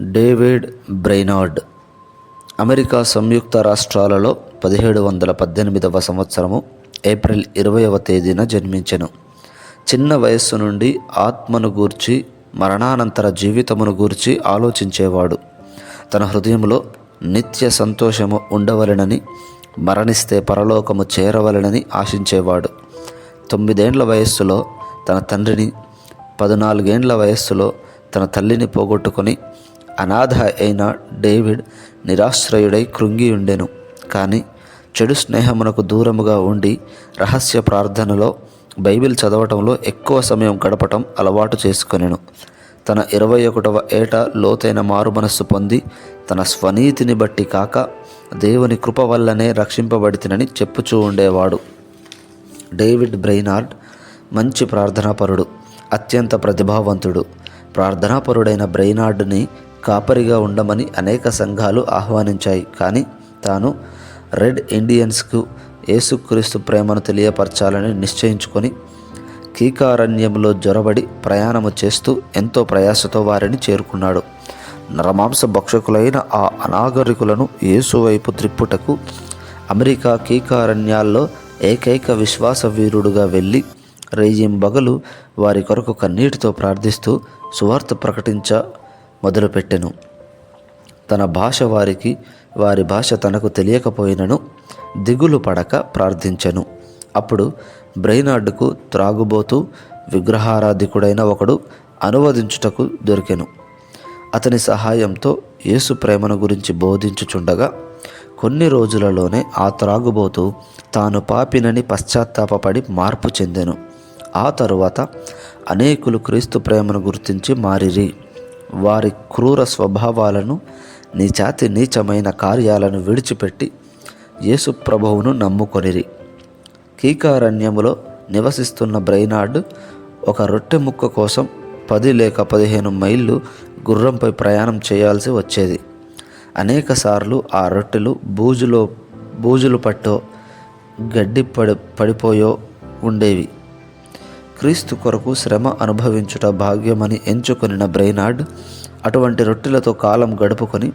David Brainerd. America సంయుక్త రాష్ట్రాలలో పదిహేడు వందల పద్దెనిమిదవ సంవత్సరము ఏప్రిల్ ఇరవైవ తేదీన జన్మించెను. చిన్న వయస్సు నుండి ఆత్మను గూర్చి మరణానంతర జీవితమును గూర్చి ఆలోచించేవాడు. తన హృదయంలో నిత్య సంతోషము ఉండవలెనని మరణిస్తే పరలోకము చేరవలెనని ఆశించేవాడు. తొమ్మిదేండ్ల వయస్సులో తన తండ్రిని పద్నాలుగేండ్ల వయస్సులో తన తల్లిని పోగొట్టుకొని అనాథ అయిన డేవిడ్ నిరాశ్రయుడై కృంగి ఉండెను కానీ చెడు స్నేహమునకు దూరముగా ఉండి రహస్య ప్రార్థనలో బైబిల్ చదవటంలో ఎక్కువ సమయం గడపటం అలవాటు చేసుకొనెను. తన ఇరవై ఒకటవ ఏట లోతైన మారు మనస్సు పొంది తన స్వనీతిని బట్టి కాక దేవుని కృప వల్లనే రక్షింపబడితినని చెప్పుచూ ఉండేవాడు. డేవిడ్ బ్రెయినార్డ్ మంచి ప్రార్థనాపరుడు అత్యంత ప్రతిభావంతుడు. ప్రార్థనాపరుడైన బ్రెయినార్డ్ని కాపరిగా ఉండమని అనేక సంఘాలు ఆహ్వానించాయి. కానీ తాను రెడ్ ఇండియన్స్కు యేసుక్రీస్తు ప్రేమను తెలియపరచాలని నిశ్చయించుకొని కీకారణ్యంలో జొరబడి ప్రయాణము చేస్తూ ఎంతో ప్రయాసతో వారిని చేరుకున్నాడు. నరమాంస భక్షకులైన ఆ అనాగరికులను యేసువైపు త్రిప్పుటకు అమెరికా కీకారణ్యాల్లో ఏకైక విశ్వాస వీరుడుగా వెళ్ళి రేయింబగలు వారి కొరకు కన్నీటితో ప్రార్థిస్తూ సువార్త ప్రకటించ మొదలుపెట్టెను. తన భాష వారికి వారి భాష తనకు తెలియకపోయినను దిగులు పడక ప్రార్థించెను. అప్పుడు బ్రెయినార్డుకు త్రాగుబోతూ విగ్రహారాధికుడైన ఒకడు అనువదించుటకు దొరికెను. అతని సహాయంతో యేసు ప్రేమను గురించి బోధించుచుండగా కొన్ని రోజులలోనే ఆ త్రాగుబోతు తాను పాపినని పశ్చాత్తాపపడి మార్పు చెందెను. ఆ తరువాత అనేకులు క్రీస్తు ప్రేమను గుర్తించి మారిరి. వారి క్రూర స్వభావాలను నీ జాతి నీచమైన కార్యాలను విడిచిపెట్టి యేసు ప్రభువును నమ్ముకొనిరి. కీకారణ్యములో నివసిస్తున్న బ్రైనార్డ్ ఒక రొట్టె ముక్క కోసం పది లేక పదిహేను మైళ్ళు గుర్రంపై ప్రయాణం చేయాల్సి వచ్చేది. అనేక సార్లు ఆ రొట్టెలు బూజులో బూజులు పట్టో గడ్డి పడి పడిపోయో ఉండేవి. క్రీస్తు కొరకు శ్రమ అనుభవించుట భాగ్యమని ఎంచుకొనిన బ్రెయినార్డ్ అటువంటి రొట్టెలతో కాలం గడుపుకొని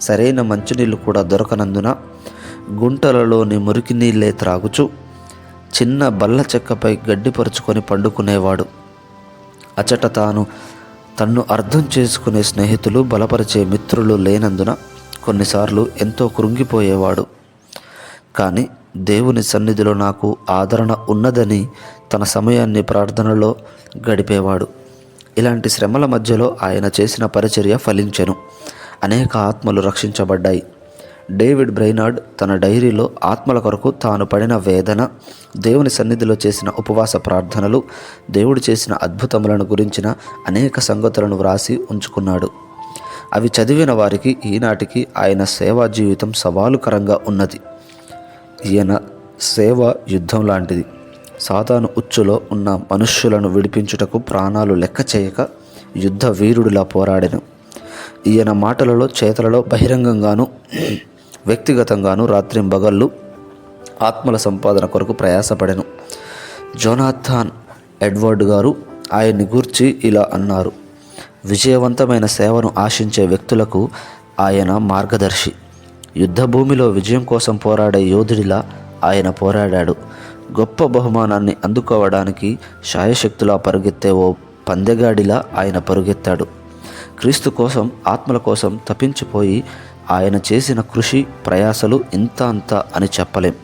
సరైన మంచినీళ్ళు కూడా దొరకనందున గుంటలలోని మురికి నీళ్ళే త్రాగుచు చిన్న బల్ల చెక్కపై గడ్డిపరుచుకొని పండుకునేవాడు. అచట తాను తన్ను అర్థం చేసుకునే స్నేహితులు బలపరిచే మిత్రులు లేనందున కొన్నిసార్లు ఎంతో కృంగిపోయేవాడు. కానీ దేవుని సన్నిధిలో నాకు ఆదరణ ఉన్నదని తన సమయాన్ని ప్రార్థనలో గడిపేవాడు. ఇలాంటి శ్రమల మధ్యలో ఆయన చేసిన పరిచర్య ఫలించెను. అనేక ఆత్మలు రక్షించబడ్డాయి. డేవిడ్ బ్రైనార్డ్ తన డైరీలో ఆత్మల కొరకు తాను పడిన వేదన దేవుని సన్నిధిలో చేసిన ఉపవాస ప్రార్థనలు దేవుడు చేసిన అద్భుతములను గురించిన అనేక సంగతులను వ్రాసి ఉంచుకున్నాడు. అవి చదివిన వారికి ఈనాటికి ఆయన సేవా జీవితం సవాలుకరంగా ఉన్నది. ఈయన సేవ యుద్ధం లాంటిది. సాతాను ఉచ్చులో ఉన్న మనుష్యులను విడిపించుటకు ప్రాణాలు లెక్క చేయక యుద్ధ వీరుడిలా పోరాడెను. ఈయన మాటలలో చేతలలో బహిరంగంగాను వ్యక్తిగతంగాను రాత్రింబగళ్ళు ఆత్మల సంపాదన కొరకు ప్రయాసపడెను. జోనాథాన్ ఎడ్వర్డ్ గారు ఆయన్ని గూర్చి ఇలా అన్నారు విజయవంతమైన సేవను ఆశించే వ్యక్తులకు ఆయన మార్గదర్శి. యుద్ధభూమిలో విజయం కోసం పోరాడే యోధుడిలా ఆయన పోరాడాడు. గొప్ప బహుమానాన్ని అందుకోవడానికి శాయశక్తులా పరుగెత్తే ఓ పందెగాడిలా ఆయన పరుగెత్తాడు. క్రీస్తు కోసం ఆత్మల కోసం తప్పించిపోయి ఆయన చేసిన కృషి ప్రయాసలు ఇంత అంత అని చెప్పలేం.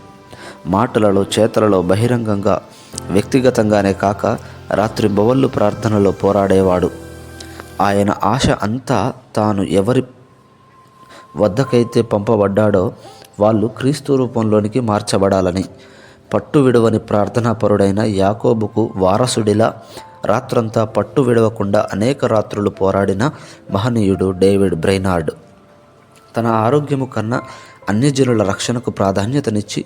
మాటలలో చేతలలో బహిరంగంగా వ్యక్తిగతంగానే కాక రాత్రి బొవళ్ళు ప్రార్థనలో పోరాడేవాడు. ఆయన ఆశ అంతా తాను ఎవరి వద్దకైతే పంపబడ్డాడో వాళ్ళు క్రీస్తు రూపంలోనికి మార్చబడాలని పట్టు విడవని ప్రార్థనాపరుడైన యాకోబుకు వారసుడిలా రాత్రంతా పట్టు విడవకుండా అనేక రాత్రులు పోరాడిన మహనీయుడు డేవిడ్ బ్రెయినార్డ్. తన ఆరోగ్యము కన్నా అన్యజనుల రక్షణకు ప్రాధాన్యతనిచ్చి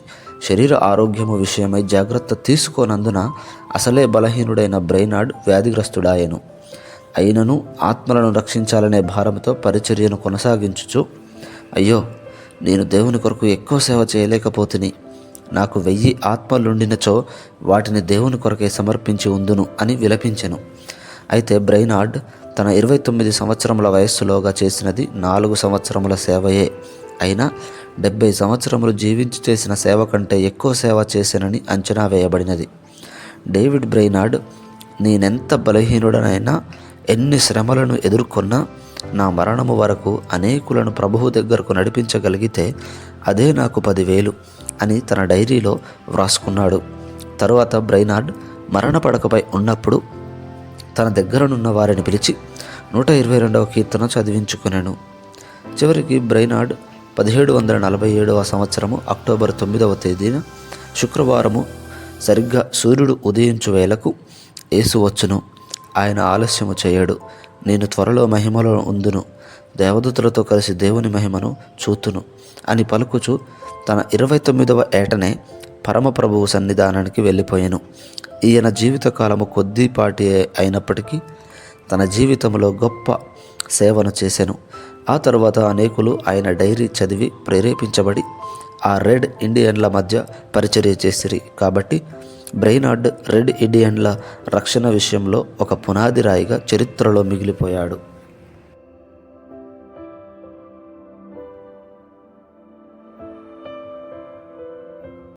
శరీర ఆరోగ్యము విషయమై జాగ్రత్త తీసుకోనందున అసలే బలహీనుడైన బ్రెయినార్డ్ వ్యాధిగ్రస్తుడాయను. అయినను ఆత్మలను రక్షించాలనే భారంతో పరిచర్యను కొనసాగించుచు అయ్యో నేను దేవుని కొరకు ఎక్కువ సేవ చేయలేకపోతుని. నాకు వెయ్యి ఆత్మలుండినచో వాటిని దేవుని కొరకే సమర్పించి ఉందును అని విలపించెను. అయితే బ్రెయినార్డ్ తన ఇరవై తొమ్మిది సంవత్సరముల వయస్సులోగా చేసినది నాలుగు సంవత్సరముల సేవయే. అయినా డెబ్బై సంవత్సరములు జీవించి చేసిన సేవ కంటే ఎక్కువ సేవ చేశానని అంచనా వేయబడినది. డేవిడ్ బ్రెయినార్డ్ నేనెంత బలహీనుడనైనా ఎన్ని శ్రమలను ఎదుర్కొన్నా నా మరణము వరకు అనేకులను ప్రభువు దగ్గరకు నడిపించగలిగితే అదే నాకు పదివేలు అని తన డైరీలో వ్రాసుకున్నాడు. తరువాత బ్రైనార్డ్ మరణ పడకపై ఉన్నప్పుడు తన దగ్గరనున్న వారిని పిలిచి నూట ఇరవై రెండవ కీర్తన చదివించుకున్నాను చివరికి బ్రైనార్డ్ పదిహేడు వందల నలభై ఏడవ సంవత్సరము అక్టోబర్ తొమ్మిదవ తేదీన శుక్రవారము సరిగ్గా సూర్యుడు ఉదయించు వేళకు యేసు వచ్చును. ఆయన ఆలస్యము చేయడు. నేను త్వరలో మహిమలో ఉందును. దేవదూతలతో కలిసి దేవుని మహిమను చూతును. అని పలుకుచు తన ఇరవై తొమ్మిదవ ఏటనే పరమప్రభువు సన్నిధానానికి వెళ్ళిపోయాను. ఈయన జీవితకాలము కొద్దిపాటి అయినప్పటికీ తన జీవితంలో గొప్ప సేవను చేశాను. ఆ తరువాత అనేకులు ఆయన డైరీ చదివి ప్రేరేపించబడి ఆ రెడ్ ఇండియన్ల మధ్య పరిచర్య చేసిరి. కాబట్టి బ్రెయినార్డ్ రెడ్ ఇండియన్ల రక్షణ విషయంలో ఒక పునాది రాయిగా చరిత్రలో మిగిలిపోయాడు.